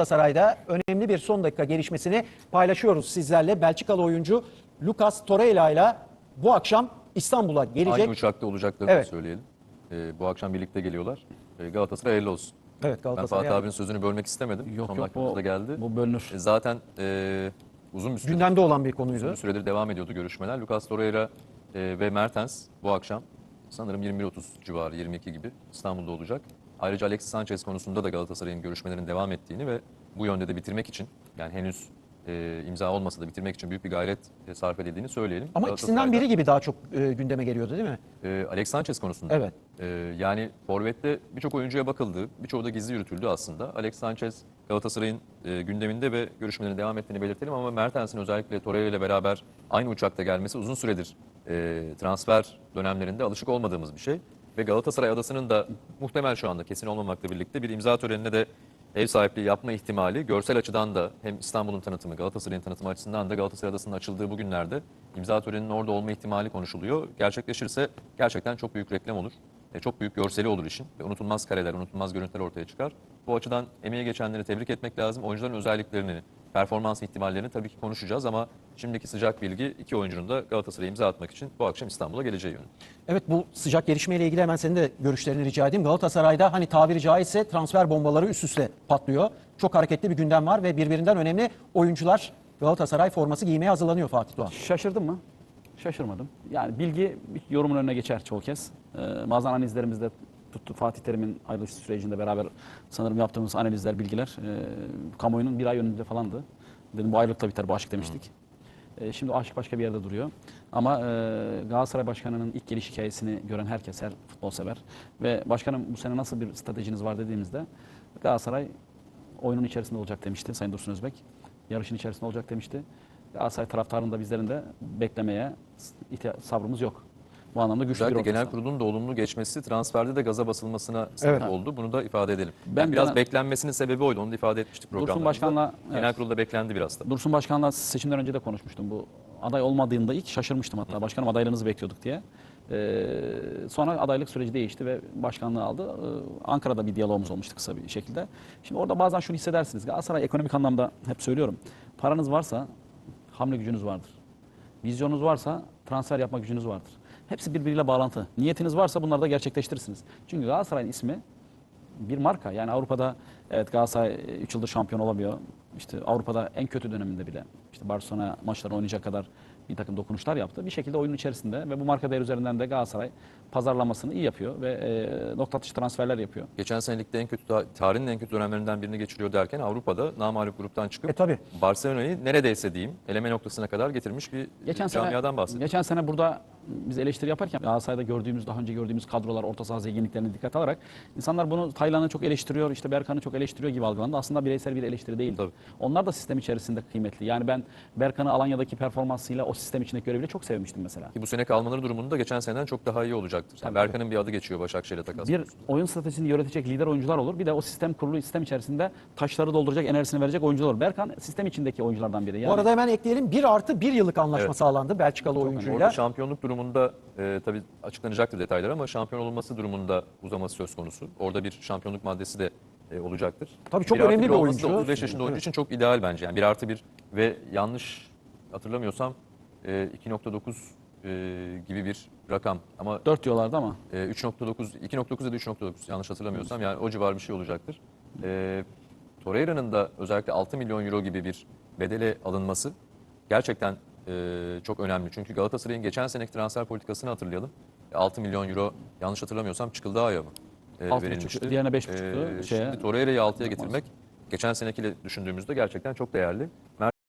Galatasaray'da önemli bir son dakika gelişmesini paylaşıyoruz sizlerle. Belçikalı oyuncu Lucas Torreira ile bu akşam İstanbul'a gelecek. Aynı uçakta olacaklarını Evet. söyleyelim. Ee, bu akşam birlikte geliyorlar. Ee, Galatasaray hayırlı olsun. Evet Ben Galatasaray. Fatih abinin sözünü bölmek istemedim. Yok Son yok dakikamızda bu, geldi. bu bölünür. E, Zaten e, uzun bir süredir, Gündemde olan bir konuydu. uzun bir süredir devam ediyordu görüşmeler. Lucas Torreira e, ve Mertens bu akşam sanırım 21.30 civarı 22 gibi İstanbul'da olacak. Ayrıca Alexis Sanchez konusunda da Galatasaray'ın görüşmelerin devam ettiğini ve bu yönde de bitirmek için yani henüz e, imza olmasa da bitirmek için büyük bir gayret e, sarf edildiğini söyleyelim. Ama ikisinden biri gibi daha çok e, gündeme geliyordu değil mi? e, Alex Sanchez konusunda. Evet. E, yani Forvet'te birçok oyuncuya bakıldı. Birçoğu da gizli yürütüldü aslında. Alex Sanchez Galatasaray'ın e, gündeminde ve görüşmelerin devam ettiğini belirtelim ama Mertens'in özellikle Torreira ile beraber aynı uçakta gelmesi uzun süredir e, transfer dönemlerinde alışık olmadığımız bir şey. Ve Galatasaray adasının da muhtemel şu anda kesin olmamakla birlikte bir imza törenine de ev sahipliği yapma ihtimali görsel açıdan da hem İstanbul'un tanıtımı, Galatasaray'ın tanıtımı açısından da Galatasaray Adası'nın açıldığı bu günlerde imza töreninin orada olma ihtimali konuşuluyor. Gerçekleşirse gerçekten çok büyük reklam olur. E, çok büyük görseli olur işin ve unutulmaz kareler, unutulmaz görüntüler ortaya çıkar. Bu açıdan emeğe geçenleri tebrik etmek lazım. Oyuncuların özelliklerini, performans ihtimallerini tabii ki konuşacağız ama şimdiki sıcak bilgi iki oyuncunun da Galatasaray'a imza atmak için bu akşam İstanbul'a geleceği yönünde. Evet bu sıcak gelişmeyle ilgili hemen senin de görüşlerini rica edeyim. Galatasaray'da hani tabiri caizse transfer bombaları üst üste patlıyor. Çok hareketli bir gündem var ve birbirinden önemli oyuncular Galatasaray forması giymeye hazırlanıyor Fatih Doğan. Şaşırdın mı? Şaşırmadım. Yani bilgi yorumun önüne geçer çoğu kez. Ee, bazen analizlerimizde tuttu Fatih Terim'in ayrılış sürecinde beraber sanırım yaptığımız analizler, bilgiler e, kamuoyunun bir ay önünde falandı. Dedim bu ayrılıkla biter bu aşk demiştik. E, şimdi o aşk başka bir yerde duruyor. Ama e, Galatasaray Başkanı'nın ilk geliş hikayesini gören herkes, her futbol sever. Ve başkanım bu sene nasıl bir stratejiniz var dediğimizde Galatasaray oyunun içerisinde olacak demişti Sayın Dursun Özbek. Yarışın içerisinde olacak demişti. Galatasaray taraftarının da bizlerin de beklemeye sabrımız yok. Bu anlamda güçlü bir Özellikle orta genel kurulun da olumlu geçmesi transferde de gaza basılmasına sebep Evet. oldu. Bunu da ifade edelim. Ben Yani bir biraz tane- beklenmesinin sebebi oydu. Onu da ifade etmiştik Dursun programda. Başkan'la Genel evet, kurulda beklendi biraz da. Dursun Başkan'la seçimden önce de konuşmuştum. Bu aday olmadığında ilk şaşırmıştım hatta. Başkanım adaylığınızı bekliyorduk diye. Ee, sonra adaylık süreci değişti ve başkanlığı aldı. Ee, Ankara'da bir diyalogumuz olmuştu kısa bir şekilde. Şimdi orada bazen şunu hissedersiniz. Galatasaray ekonomik anlamda hep söylüyorum. Paranız varsa hamle gücünüz vardır. Vizyonunuz varsa transfer yapma gücünüz vardır. Hepsi birbiriyle bağlantı. Niyetiniz varsa bunları da gerçekleştirirsiniz. Çünkü Galatasaray'ın ismi bir marka. Yani Avrupa'da evet Galatasaray 3 yıldır şampiyon olamıyor. İşte Avrupa'da en kötü döneminde bile işte Barcelona maçları oynayacak kadar bir takım dokunuşlar yaptı. Bir şekilde oyunun içerisinde ve bu marka değer üzerinden de Galatasaray pazarlamasını iyi yapıyor ve e, nokta atışı transferler yapıyor. Geçen senelikte en kötü tarihin en kötü dönemlerinden birini geçiriyor derken Avrupa'da namağlup gruptan çıkıp E tabi. Barcelona'yı neredeyse diyeyim eleme noktasına kadar getirmiş bir Geçen sene, camiadan bahsediyoruz. geçen sene burada biz eleştiri yaparken Galatasaray'da gördüğümüz, daha önce gördüğümüz kadrolar, orta saha zenginliklerini dikkat alarak insanlar bunu Taylan'ı çok eleştiriyor, işte Berkan'ı çok eleştiriyor gibi algılandı. Aslında bireysel bir eleştiri değil. Tabii. Onlar da sistem içerisinde kıymetli. Yani ben Berkan'ı Alanya'daki performansıyla o sistem içindeki göreviyle çok sevmiştim mesela. Ki bu sene kalmaları durumunda geçen seneden çok daha iyi olacaktır. Tabii. Berkan'ın bir adı geçiyor Başakşehir'e takas. Bir oyun stratejisini yönetecek lider oyuncular olur. Bir de o sistem kurulu sistem içerisinde taşları dolduracak, enerjisini verecek oyuncular olur. Berkan sistem içindeki oyunculardan biri. Yani Bu arada hemen ekleyelim. 1 artı 1 yıllık anlaşma Evet. sağlandı Belçikalı oyuncuyla. Orada şampiyonluk durumunda e, tabii açıklanacaktır detaylar ama şampiyon olunması durumunda uzaması söz konusu. Orada bir şampiyonluk maddesi de e, olacaktır. Tabii çok artı önemli bir olması oyuncu. 35 yaşında oyuncu Evet. için çok ideal bence. Yani 1 artı 1 ve yanlış hatırlamıyorsam e, 2.9 e, gibi bir rakam ama 4 diyorlardı ama e, 3.9, 2.9 ya da 3.9 yanlış hatırlamıyorsam yani o civar bir şey olacaktır. E, Torreira'nın da özellikle 6 milyon euro gibi bir bedele alınması gerçekten e, çok önemli. Çünkü Galatasaray'ın geçen seneki transfer politikasını hatırlayalım. 6 milyon euro yanlış hatırlamıyorsam Çıkıldağ'a mı e, Altı buçuk, verilmişti. diğerine beş buçuktu şeye. Şimdi Torreira'yı 6'ya getirmek geçen senekiyle düşündüğümüzde gerçekten çok değerli.